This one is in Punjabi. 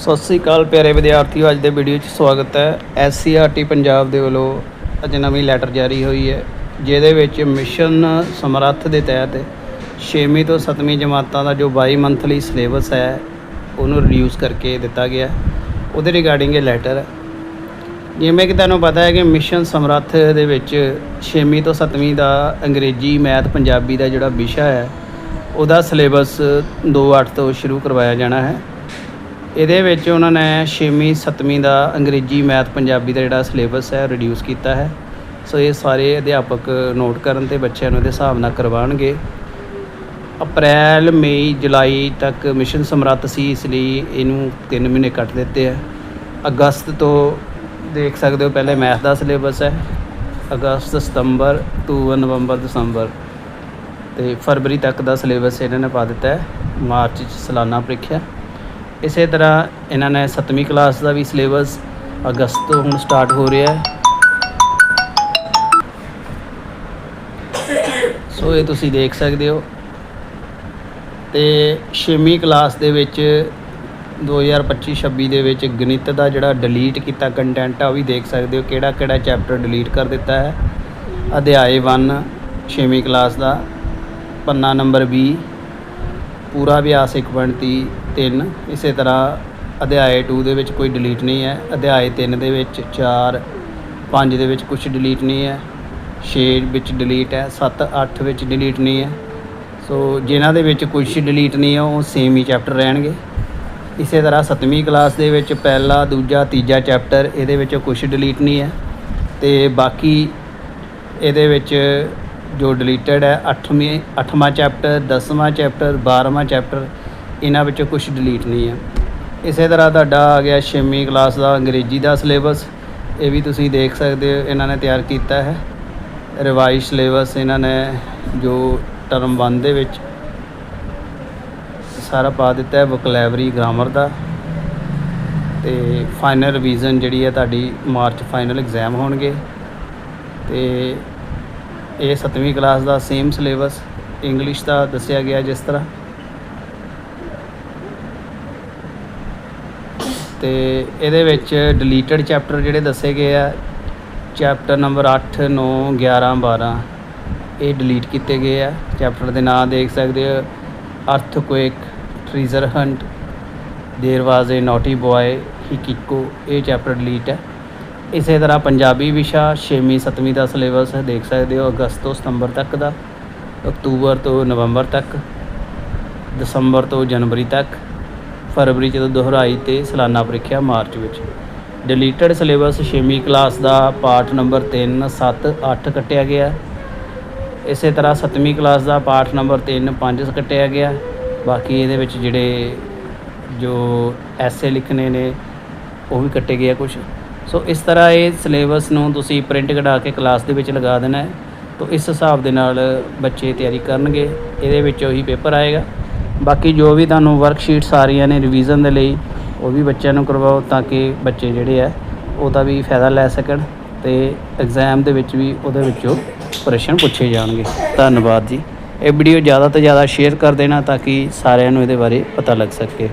ਸਤਿ ਸ੍ਰੀ ਅਕਾਲ ਪਿਆਰੇ ਵਿਦਿਆਰਥੀਓ, ਅੱਜ ਦੇ ਵੀਡੀਓ 'ਚ ਸਵਾਗਤ ਹੈ। ਐਸਸੀਆਰਟੀ ਪੰਜਾਬ ਦੇ ਵੱਲੋਂ ਅੱਜ ਨਵੀਂ ਲੈਟਰ ਜਾਰੀ ਹੋਈ ਹੈ, ਜਿਹਦੇ ਵਿੱਚ ਮਿਸ਼ਨ ਸਮਰੱਥ ਦੇ ਤਹਿਤ 6ਵੀਂ ਤੋਂ 7ਵੀਂ ਜਮਾਤਾਂ ਦਾ ਜੋ 22 ਮੰਥਲੀ ਸਿਲੇਬਸ ਹੈ, ਉਹਨੂੰ ਰਿਡਿਊਸ ਕਰਕੇ ਦਿੱਤਾ ਗਿਆ ਉਹਦੇ ਰਿਗਾਰਡਿੰਗ ਇਹ ਲੈਟਰ ਹੈ। ਜਿਵੇਂ ਕਿ ਤੁਹਾਨੂੰ ਪਤਾ ਹੈ ਕਿ ਮਿਸ਼ਨ ਸਮਰੱਥ ਦੇ ਵਿੱਚ 6ਵੀਂ ਤੋਂ 7ਵੀਂ ਦਾ ਅੰਗਰੇਜ਼ੀ ਮੈਥ ਪੰਜਾਬੀ ਦਾ ਜਿਹੜਾ ਵਿਸ਼ਾ ਹੈ, ਉਹਦਾ ਸਿਲੇਬਸ 2-8 ਤੋਂ ਸ਼ੁਰੂ ਕਰਵਾਇਆ ਜਾਣਾ ਹੈ। ਇਹਦੇ ਵਿੱਚ ਉਹਨਾਂ ਨੇ 6ਵੀਂ 7ਵੀਂ ਦਾ ਅੰਗਰੇਜ਼ੀ ਮੈਥ ਪੰਜਾਬੀ ਦਾ ਜਿਹੜਾ ਸਿਲੇਬਸ ਹੈ ਰਿਡਿਊਸ ਕੀਤਾ ਹੈ। ਸੋ ਇਹ ਸਾਰੇ ਅਧਿਆਪਕ ਨੋਟ ਕਰਨ ਤੇ ਬੱਚਿਆਂ ਨੂੰ ਇਹਦੇ ਹਿਸਾਬ ਨਾਲ ਕਰਵਾਉਣਗੇ। ਅਪ੍ਰੈਲ, ਮਈ, ਜੁਲਾਈ ਤੱਕ ਮਿਸ਼ਨ ਸਮਰੱਥ ਸੀ, ਇਸ ਲਈ ਇਹਨੂੰ 3 ਮਹੀਨੇ ਕੱਟ ਦਿੱਤੇ ਆ। ਅਗਸਤ ਤੋਂ ਦੇਖ ਸਕਦੇ ਹੋ, ਪਹਿਲੇ ਮੈਥ ਦਾ ਸਿਲੇਬਸ ਹੈ। ਅਗਸਤ, ਸਤੰਬਰ, ਅਕਤੂਬਰ, ਨਵੰਬਰ, ਦਸੰਬਰ ਤੇ ਫਰਵਰੀ ਤੱਕ ਦਾ ਸਿਲੇਬਸ ਇਹਨਾਂ ਨੇ ਪਾ ਦਿੱਤਾ ਹੈ। ਮਾਰਚ 'ਚ ਸਾਲਾਨਾ ਪ੍ਰੀਖਿਆ। ਇਸੇ ਤਰ੍ਹਾਂ ਇਹਨਾਂ ਨੇ 7ਵੀਂ ਕਲਾਸ ਦਾ ਵੀ ਸਿਲੇਬਸ ਅਗਸਤ ਤੋਂ ਹੁਣ ਸਟਾਰਟ ਹੋ ਰਿਹਾ ਹੈ। ਸੋ ਇਹ ਤੁਸੀਂ ਦੇਖ ਸਕਦੇ ਹੋ। ਤੇ 6ਵੀਂ ਕਲਾਸ ਦੇ ਵਿੱਚ 2025-26 ਦੇ ਵਿੱਚ ਗਣਿਤ ਦਾ ਜਿਹੜਾ ਡਿਲੀਟ ਕੀਤਾ ਕੰਟੈਂਟ ਆ, ਉਹ ਵੀ ਦੇਖ ਸਕਦੇ ਹੋ ਕਿਹੜਾ ਕਿਹੜਾ ਚੈਪਟਰ ਡਿਲੀਟ ਕਰ ਦਿੱਤਾ ਹੈ। ਅਧਿਆਏ 1 6ਵੀਂ ਕਲਾਸ ਦਾ, ਪੰਨਾ ਨੰਬਰ 20 ਪੂਰਾ ਅਭਿਆਸ 1.3 ਇਸੇ ਤਰ੍ਹਾਂ ਅਧਿਆਏ 2 ਦੇ ਵਿੱਚ ਕੋਈ ਡਿਲੀਟ ਨਹੀਂ ਹੈ, ਅਧਿਆਏ 3 ਦੇ ਵਿੱਚ 4 5 ਦੇ ਵਿੱਚ ਕੁਝ ਡਿਲੀਟ ਨਹੀਂ ਹੈ 6 ਵਿੱਚ ਡਿਲੀਟ ਹੈ 7 8 ਵਿੱਚ ਡਿਲੀਟ ਨਹੀਂ ਹੈ, ਸੋ ਜਿਨ੍ਹਾਂ ਦੇ ਵਿੱਚ ਕੁਝ ਡਿਲੀਟ ਨਹੀਂ ਹੈ, ਉਹ ਸੇਮ ਹੀ ਚੈਪਟਰ ਰਹਿਣਗੇ। ਇਸੇ ਤਰ੍ਹਾਂ 7ਵੀਂ ਕਲਾਸ ਦੇ ਵਿੱਚ ਪਹਿਲਾ, ਦੂਜਾ, ਤੀਜਾ ਚੈਪਟਰ ਇਹਦੇ ਵਿੱਚ ਕੁਝ ਡਿਲੀਟ ਨਹੀਂ ਹੈ, ਤੇ ਬਾਕੀ ਇਹਦੇ ਵਿੱਚ ਜੋ ਡਿਲੀਟਡ ਹੈ 8ਵੀਂ 8ਵਾਂ ਚੈਪਟਰ 10ਵਾਂ ਚੈਪਟਰ 12ਵਾਂ ਚੈਪਟਰ ਇਹਨਾਂ ਵਿੱਚੋਂ ਕੁਝ ਡਿਲੀਟ ਨਹੀਂ ਹੈ। ਇਸੇ ਤਰ੍ਹਾਂ ਤੁਹਾਡਾ ਆ ਗਿਆ 6ਵੀਂ ਕਲਾਸ ਦਾ ਅੰਗਰੇਜ਼ੀ ਦਾ ਸਿਲੇਬਸ ਇਹ ਵੀ ਤੁਸੀਂ ਦੇਖ ਸਕਦੇ ਹੋ, ਇਹਨਾਂ ਨੇ ਤਿਆਰ ਕੀਤਾ ਹੈ। ਰਿਵਾਈਜ਼ ਸਿਲੇਬਸ ਇਹਨਾਂ ਨੇ ਜੋ ਟਰਮ 1 ਦੇ ਵਿੱਚ ਸਾਰਾ ਪਾ ਦਿੱਤਾ ਹੈ ਵੋਕੈਬਲਰੀ ਗ੍ਰਾਮਰ ਦਾ। ਤੇ ਫਾਈਨਲ ਰਿਵੀਜ਼ਨ ਜਿਹੜੀ ਹੈ, ਤੁਹਾਡੀ ਮਾਰਚ ਫਾਈਨਲ ਐਗਜ਼ਾਮ ਹੋਣਗੇ। ਤੇ ਇਹ 7ਵੀਂ ਕਲਾਸ ਦਾ ਸੇਮ ਸਿਲੇਬਸ ਇੰਗਲਿਸ਼ ਦਾ ਦੱਸਿਆ ਗਿਆ ਜਿਸ ਤਰ੍ਹਾਂ। ਤੇ ਇਹਦੇ ਵਿੱਚ ਡਿਲੀਟਡ ਚੈਪਟਰ ਜਿਹੜੇ ਦੱਸੇ ਗਏ ਆ ਚੈਪਟਰ ਨੰਬਰ 8 9 11 12 ਇਹ ਡਿਲੀਟ ਕੀਤੇ ਗਏ ਆ। ਚੈਪਟਰ ਦੇ ਨਾਂ ਦੇਖ ਸਕਦੇ ਹੋ। Earthquake treasure hunt there was a naughty boy ही किको ਇਹ ਚੈਪਟਰ ਡਿਲੀਟ ਹੈ। ਇਸੇ ਤਰ੍ਹਾਂ ਪੰਜਾਬੀ ਵਿਸ਼ਾ 6ਵੀਂ 7ਵੀਂ ਦਾ ਸਿਲੇਬਸ ਦੇਖ ਸਕਦੇ ਹੋ, ਅਗਸਤ ਤੋਂ ਸਤੰਬਰ ਤੱਕ ਦਾ, ਅਕਤੂਬਰ ਤੋਂ ਨਵੰਬਰ ਤੱਕ, ਦਸੰਬਰ ਤੋਂ ਜਨਵਰੀ ਤੱਕ, ਫਰਵਰੀ 'ਚ ਦੁਹਰਾਈ ਤੇ ਸਾਲਾਨਾ ਪ੍ਰੀਖਿਆ ਮਾਰਚ ਵਿੱਚ। ਡਿਲੀਟਡ ਸਿਲੇਬਸ 6ਵੀਂ ਕਲਾਸ ਦਾ ਪਾਠ ਨੰਬਰ 3 7 8 ਕੱਟਿਆ ਗਿਆ। ਇਸੇ ਤਰ੍ਹਾਂ 7ਵੀਂ ਕਲਾਸ ਦਾ ਪਾਠ ਨੰਬਰ 3 5 ਕੱਟਿਆ ਗਿਆ। ਬਾਕੀ ਇਹਦੇ ਵਿੱਚ ਜਿਹੜੇ ਜੋ ਐਸੇ ਲਿਖਣੇ ਨੇ, ਉਹ ਵੀ ਕੱਟੇ ਗਏ ਆ ਕੁਝ ਸੋ ਇਸ ਤਰ੍ਹਾਂ ਇਹ ਸਿਲੇਬਸ ਨੂੰ ਤੁਸੀਂ ਪ੍ਰਿੰਟ ਕਢਾ ਕੇ ਕਲਾਸ ਦੇ ਵਿੱਚ ਲਗਾ ਦੇਣਾ ਹੈ। ਤਾਂ ਇਸ ਹਿਸਾਬ ਦੇ ਨਾਲ ਬੱਚੇ ਤਿਆਰੀ ਕਰਨਗੇ। ਇਹਦੇ ਵਿੱਚ ਉਹੀ ਪੇਪਰ ਆਏਗਾ। ਬਾਕੀ ਜੋ ਵੀ ਤੁਹਾਨੂੰ ਵਰਕਸ਼ੀਟਸ ਆ ਰਹੀਆਂ ਨੇ ਰਿਵੀਜ਼ਨ ਦੇ ਲਈ, ਉਹ ਵੀ ਬੱਚਿਆਂ ਨੂੰ ਕਰਵਾਓ ਤਾਂ ਕਿ ਬੱਚੇ ਜਿਹੜੇ ਆ, ਉਹਦਾ ਵੀ ਫਾਇਦਾ ਲੈ ਸਕਣ ਤੇ ਐਗਜ਼ਾਮ ਦੇ ਵਿੱਚ ਵੀ ਉਹਦੇ ਵਿੱਚੋਂ ਪ੍ਰਸ਼ਨ ਪੁੱਛੇ ਜਾਣਗੇ। ਧੰਨਵਾਦ ਜੀ। ਇਹ ਵੀਡੀਓ ਜ਼ਿਆਦਾ ਤੋਂ ਜ਼ਿਆਦਾ ਸ਼ੇਅਰ ਕਰ ਦੇਣਾ ਤਾਂ ਕਿ ਸਾਰਿਆਂ ਨੂੰ ਇਹਦੇ ਬਾਰੇ ਪਤਾ ਲੱਗ ਸਕੇ।